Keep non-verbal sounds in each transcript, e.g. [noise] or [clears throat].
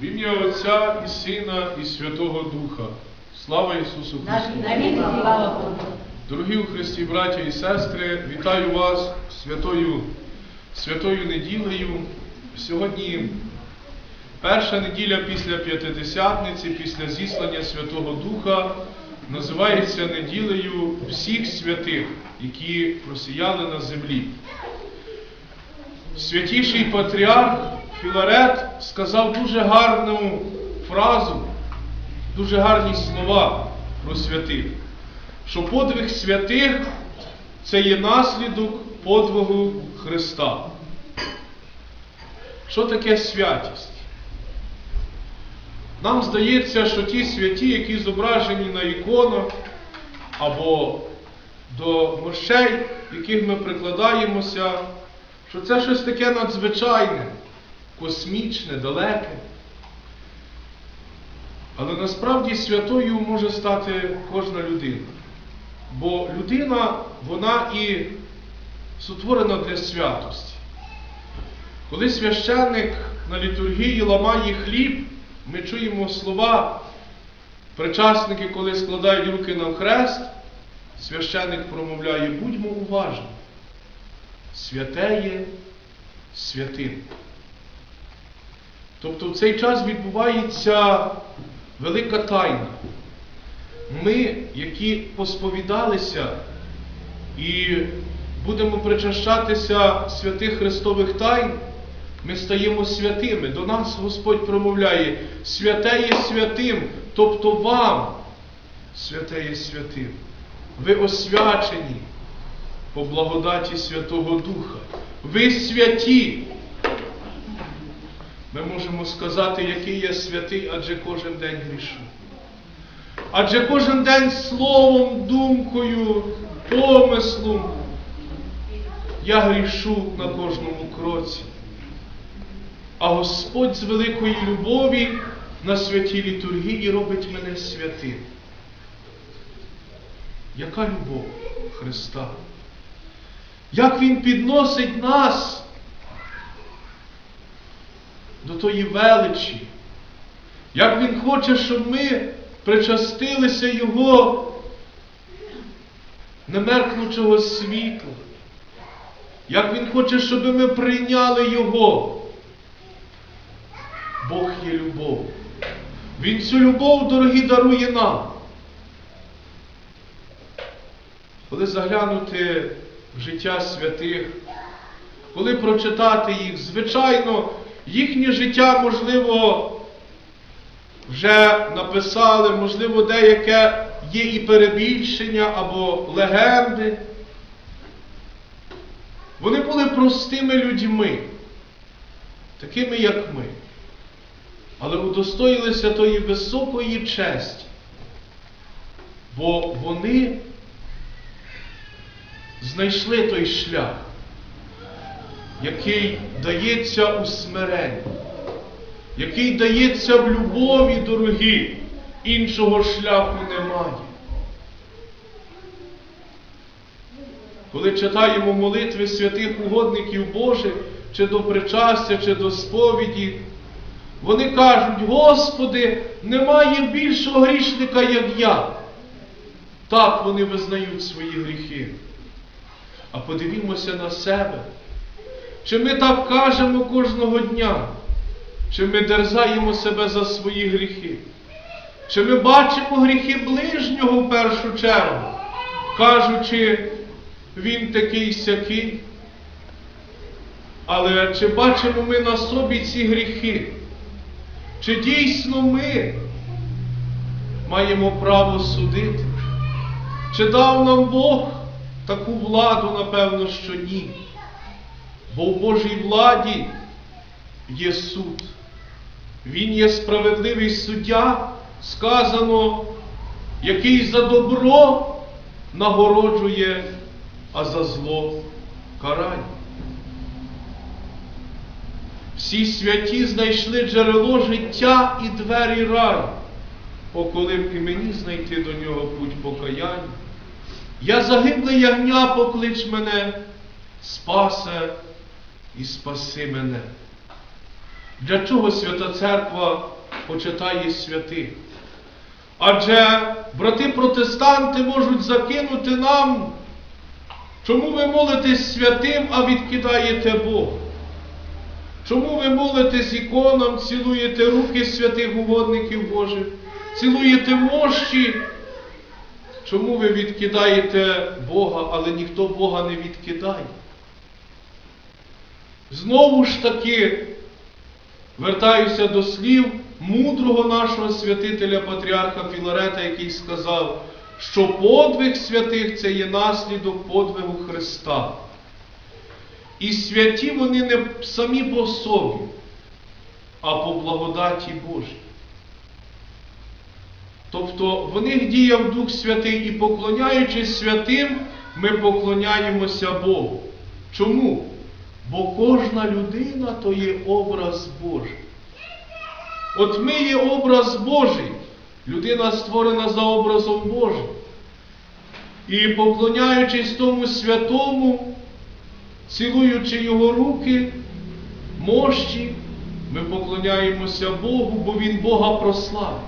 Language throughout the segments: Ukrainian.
В ім'я Отця і Сина, і Святого Духа. Слава Ісусу Христу! Дорогі у Христі, браття і сестри, вітаю вас святою, святою неділею. Сьогодні перша неділя після П'ятидесятниці, після зіслання Святого Духа, називається неділею всіх святих, які просіяли на землі. Святіший патріарх Філарет сказав дуже гарну фразу, дуже гарні слова про святих що подвиг святих це є наслідок подвигу Христа. Що таке святість? Нам здається, що ті святі, які зображені на іконах або до мощей, яких ми прикладаємося, що це щось таке надзвичайне, космічне, далеке. Але насправді святою може стати кожна людина. Бо людина, вона і сотворена для святості. Коли священник на літургії ламає хліб, ми чуємо слова, причасники, коли складають руки на хрест, священник промовляє, будьмо уважні. Святе є. Тобто в цей час відбувається велика тайна. Ми, які посповідалися і будемо причащатися святих Христових тайн, ми стаємо святими. До нас Господь промовляє, святе є святим, тобто вам святе є святим. Ви освячені по благодаті Святого Духа. Ви святі. Ми можемо сказати, який я святий, адже кожен день грішу. Адже кожен день словом, думкою, помислом я грішу на кожному кроці. А Господь з великої любові на святій літургії робить мене святим. Яка любов Христа? Як Він підносить нас тої величі? Як Він хоче, щоб ми причастилися Його немеркнучого світла. Як Він хоче, щоб ми прийняли Його. Бог є любов. Він цю любов, дорогі, дарує нам. Коли заглянути в життя святих, коли прочитати їх, звичайно, їхнє життя, можливо, вже написали, можливо, деяке є і перебільшення або легенди. Вони були простими людьми, такими, як ми, але удостоїлися тої високої честі, бо вони знайшли той шлях, який дається у смиренні який дається в любові, дорогі, іншого шляху немає. Коли читаємо молитви святих угодників Божих, чи до причастя, чи до сповіді, вони кажуть, Господи, немає більшого грішника, як я. Так вони визнають свої гріхи. А подивімося на себе. Чи ми так кажемо кожного дня? Чи ми дерзаємо себе за свої гріхи? Чи ми бачимо гріхи ближнього в першу чергу, кажучи, він такий сякий? Але чи бачимо ми на собі ці гріхи? Чи дійсно ми маємо право судити? Чи дав нам Бог таку владу, напевно, що ні? Бо в Божій владі є суд. Він є справедливий суддя, сказано, який за добро нагороджує, а за зло карає. Всі святі знайшли джерело життя і двері раю, О, коли б і мені знайти до нього путь покаяння. Я загибле ягня, поклич мене, спасе і спаси мене. Для чого Свята Церква почитає святих? Адже брати протестанти можуть закинути нам, чому ви молитесь святим, а відкидаєте Бога? Чому ви молитесь іконам, цілуєте руки святих угодників Божих, цілуєте мощі? Чому ви відкидаєте Бога, але ніхто Бога не відкидає? Знову ж таки, вертаюся до слів мудрого нашого святителя Патріарха Філарета, який сказав, що подвиг святих це є наслідок подвигу Христа. І святі вони не самі по собі, а по благодаті Божій. Тобто в них діяв Дух Святий і поклоняючись святим, ми поклоняємося Богу. Чому? Бо кожна людина то є образ Божий. От ми є образ Божий. Людина створена за образом Божим. І поклоняючись тому святому, цілуючи його руки, мощі, ми поклоняємося Богу, бо Він Бога прославив.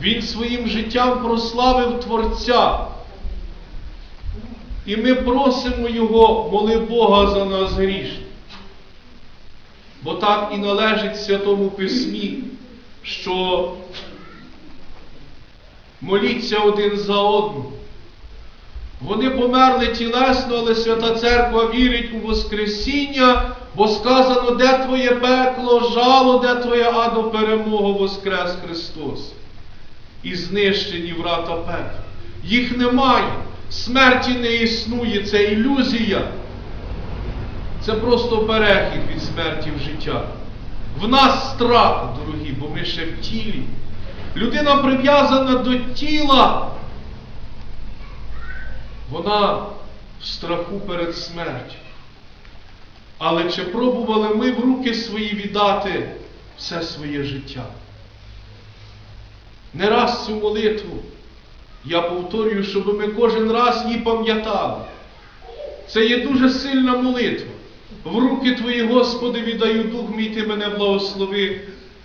Він своїм життям прославив Творця. І ми просимо Його, моли Бога за нас грішних. Бо так і належить Святому Письмі, що моліться один за одним. Вони померли тілесно, але Свята Церква вірить у Воскресіння, бо сказано, де твоє пекло, жало, де твоя адо перемога Воскрес Христос. І знищені врата пекла. Їх немає. Смерті не існує, це ілюзія. Це просто перехід від смерті в життя. В нас страх, дорогі, бо ми ще в тілі. Людина прив'язана до тіла. Вона в страху перед смертю. Але чи пробували ми в руки свої віддати все своє життя? Не раз цю молитву я повторюю, щоб ми кожен раз її пам'ятали. Це є дуже сильна молитва. В руки Твої, Господи, віддаю дух мій, Ти мене благослови,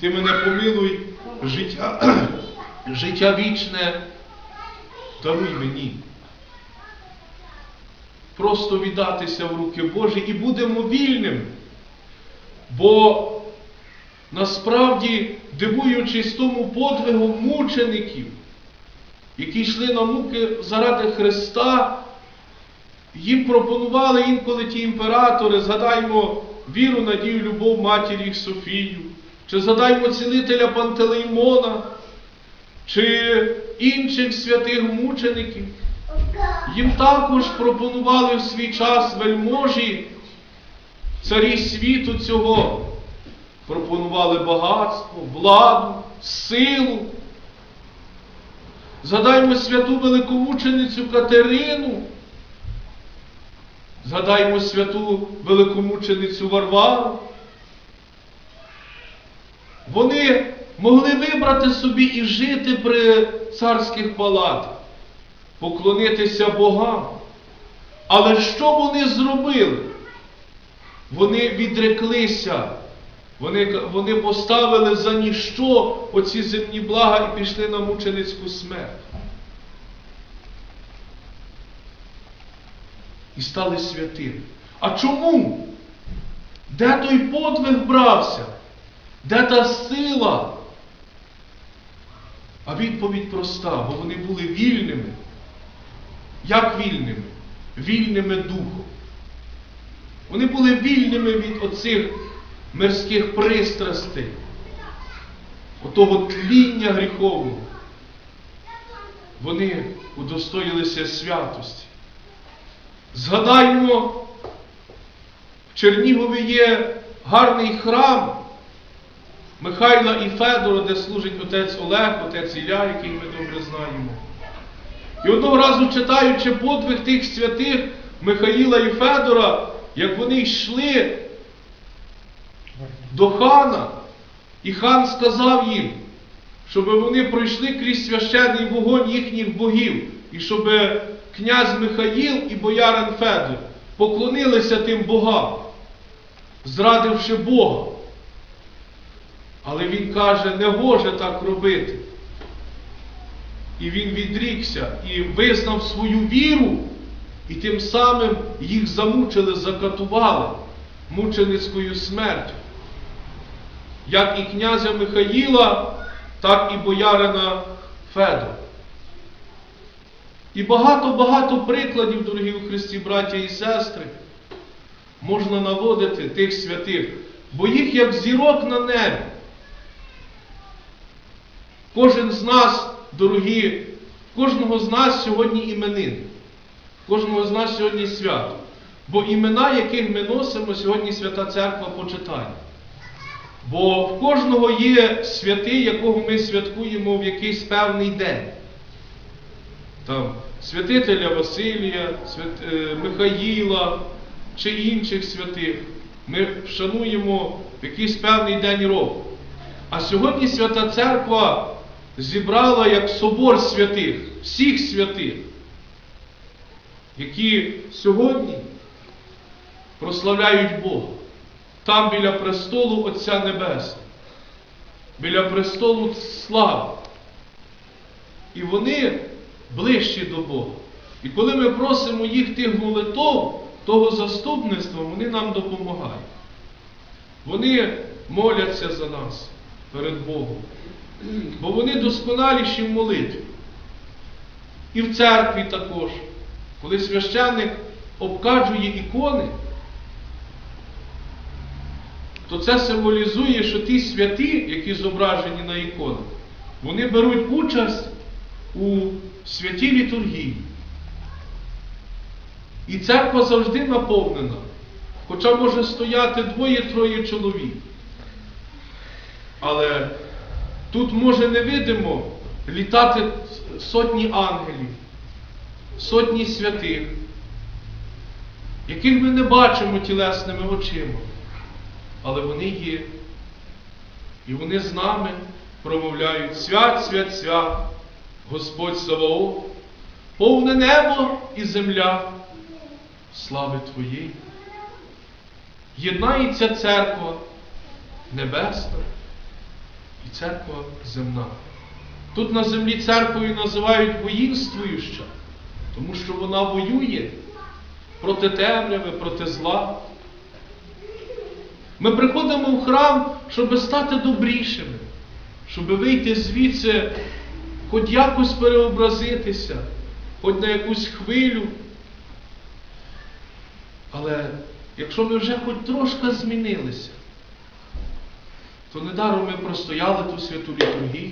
Ти мене помилуй, життя, [clears throat] життя вічне, даруй мені. Просто віддатися в руки Божі і будемо вільними. Бо насправді, дивуючись тому подвигу мучеників, які йшли на муки заради Христа, їм пропонували інколи ті імператори, згадаймо віру, надію, любов матері їх Софію, чи згадаймо цілителя Пантелеймона, чи інших святих мучеників. Їм також пропонували в свій час вельможі, царі світу цього, пропонували багатство, владу, силу. Згадаймо святу великомученицю Катерину. Згадаймо святу великомученицю Варвару. Вони могли вибрати собі і жити при царських палатах, поклонитися богам. Але що вони зробили? Вони відреклися, вони, вони поставили за ніщо оці земні блага і пішли на мученицьку смерть. І стали святими. А чому? Де той подвиг брався? Де та сила? А відповідь проста, бо вони були вільними. Як вільними? Вільними духом. Вони були вільними від оцих мирських пристрастей, отого тління гріховного. Вони удостоїлися святості. Згадаймо, в Чернігові є гарний храм Михайла і Федора, де служить отець Олег, отець Ілля, який ми добре знаємо. І одного разу читаючи подвиг тих святих Михаїла і Федора, як вони йшли до хана, і хан сказав їм, щоб вони пройшли крізь священний вогонь їхніх богів, і щоб князь Михаїл і боярин Федор поклонилися тим богам, зрадивши Бога. Але він каже, не може так робити. І він відрікся і визнав свою віру, і тим самим їх замучили, закатували мученицькою смертю. Як і князя Михаїла, так і боярина Федора. І багато-багато прикладів, дорогі у Христі, браття і сестри, можна наводити тих святих, бо їх як зірок на небі. Кожен з нас, дорогі, кожного з нас сьогодні іменин, кожного з нас сьогодні свято. Бо імена, яких ми носимо, сьогодні Свята Церква почитає. Бо в кожного є святий, якого ми святкуємо в якийсь певний день. Там, святителя Василія, свят... е, Михаїла чи інших святих. Ми вшануємо в якийсь певний день року. А сьогодні Свята Церква зібрала як собор святих, всіх святих, які сьогодні прославляють Бога. Там біля престолу Отця Небесного, біля престолу слави. І вони ближчі до Бога. І коли ми просимо їх тих молитов, того заступництва, вони нам допомагають. Вони моляться за нас перед Богом. Бо вони досконаліші в молитві. І в церкві також, коли священник обкаджує ікони, то це символізує, що ті святі, які зображені на іконах, вони беруть участь у святій літургії. І церква завжди наповнена, хоча може стояти двоє-троє чоловік. Але тут може невидимо літати сотні ангелів, сотні святих, яких ми не бачимо тілесними очима, але вони є. І вони з нами промовляють свят, свят, свят, Господь Саваоф, повне небо і земля, слави Твоєї. Єднається церква небесна і церква земна. Тут на землі церквою називають воїнствуюча, тому що вона воює проти темряви, проти зла. Ми приходимо в храм, щоб стати добрішими, щоб вийти звідси, хоч якось переобразитися, хоч на якусь хвилю. Але якщо ми вже хоч трошки змінилися, то недаром ми простояли ту святу літургію.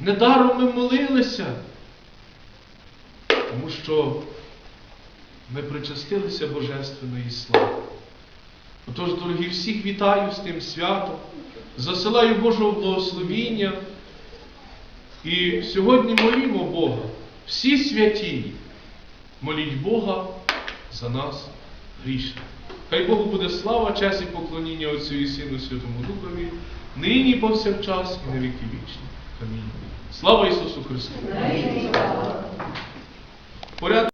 Недаром ми молилися, тому що ми причастилися Божественної слави. Отож, дорогі, всіх вітаю з тим святом, засилаю Божого благословіння. І сьогодні молімо Бога, всі святі, моліть Бога за нас грішних. Хай Богу буде слава, честь і поклоніння Отцю і Сину Святому Духові, нині повсякчас, і на віки вічні. Амінь. Слава Ісусу Христу! Порядок